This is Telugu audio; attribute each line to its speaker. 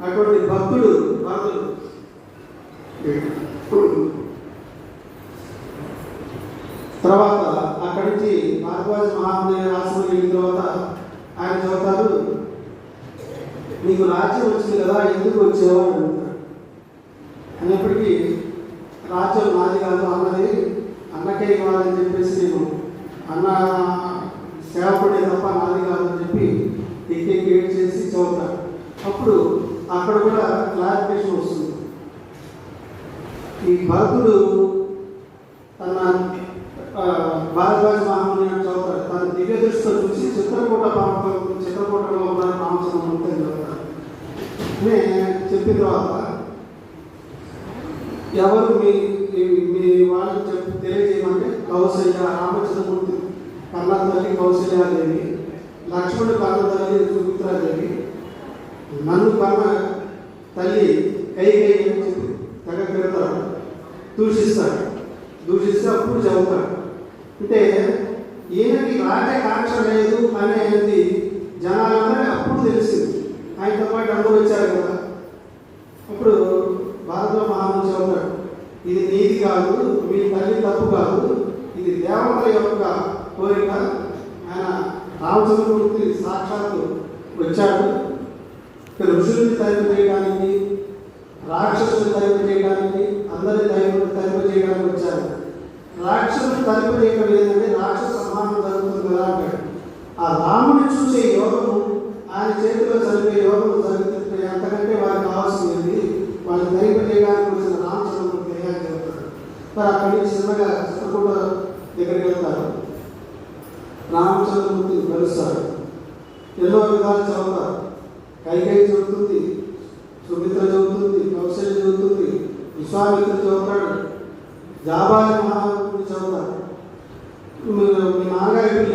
Speaker 1: అటువంటి భక్తుడు భక్తుడు తర్వాత అక్కడి నుంచి భారద్వాజ మహాత్మయ రాష్ట్రం వెళ్ళిన తర్వాత ఆయన చదువుతారు నీకు రాజ్యం వచ్చింది కదా ఎందుకు వచ్చావు? అని అన్నప్పటికీ రాజ్యం నాది కాదు అన్నది అన్నకే కాదని చెప్పేసి నేను అన్న సేవకుడే తప్ప నాది కాదని చెప్పి ఎక్కి చేసి చదువుతాను అప్పుడు అక్కడ కూడా క్లారిఫికేషన్ వస్తుంది. ఈ భక్తుడు తన భారద్వాజ మహాముని అని తన దివ్య దృష్టితో చూసి చిత్రకూట పాపం చిత్రకూటలో ఉన్న రామచంద్రమూర్తి అని చదువుతాడు చెప్పిన తర్వాత ఎవరు మీ మీ- మీ వాళ్ళకి చెప్పి తెలియజేయమంటే కౌశల్య రామచంద్రమూర్తి కన్న తల్లి కౌశల్యాదేవి లక్ష్మణుడు కన్న తల్లి సుమిత్రాదేవి నన్ను కన్న తల్లి కై కై తగ్గ తెగ దూషిస్తాడు. దూషిస్తే అప్పుడు చదువుతాడు అంటే ఈయనకి రాజ్యకాంక్ష లేదు అనేది జనాలందరూ అప్పుడు తెలిసింది. ఆయనతో పాటు అందరూ వచ్చారు కదా. అప్పుడు భారత మహాముని చదువుతాడు ఇది నీది కాదు మీ తల్లి తప్పు కాదు ఇది దేవతల యొక్క కోరిక ఆయన రామచంద్రమూర్తి సాక్షాత్తు వచ్చాడు. ఋషుల్ని తయారు చేయడానికి రాక్షసుని తయారు చేయడానికి అందరి తయారు తయారు చేయడానికి వచ్చారు. రాక్షసుని తయారు చేయడం ఏంటంటే రాక్షస సంహారం జరుగుతుంది కదా అంటాడు. ఆ రాముని చూసే యోగము ఆయన చేతిలో చదివే యోగము జరిగితే అంతకంటే వారికి కావాల్సింది వాళ్ళు తయారు చేయడానికి వచ్చిన రామచంద్రుడు తయారు చెబుతాడు. మరి అక్కడి నుంచి చిన్నగా చిత్రకూట దగ్గరికి వెళ్తారు. రామచంద్రమూర్తిని కలుస్తారు ఎన్నో విధాలు చదువుతారు కైకేయి చదువుతుంది సుమిత్ర చదువుతుంది కౌశల్య చదువుతుంది విశ్వామిత్ర చదువుతాడు. జాబాలి మహారాజు చదువుతాడు. మీ నాన్నగారు ఇప్పుడు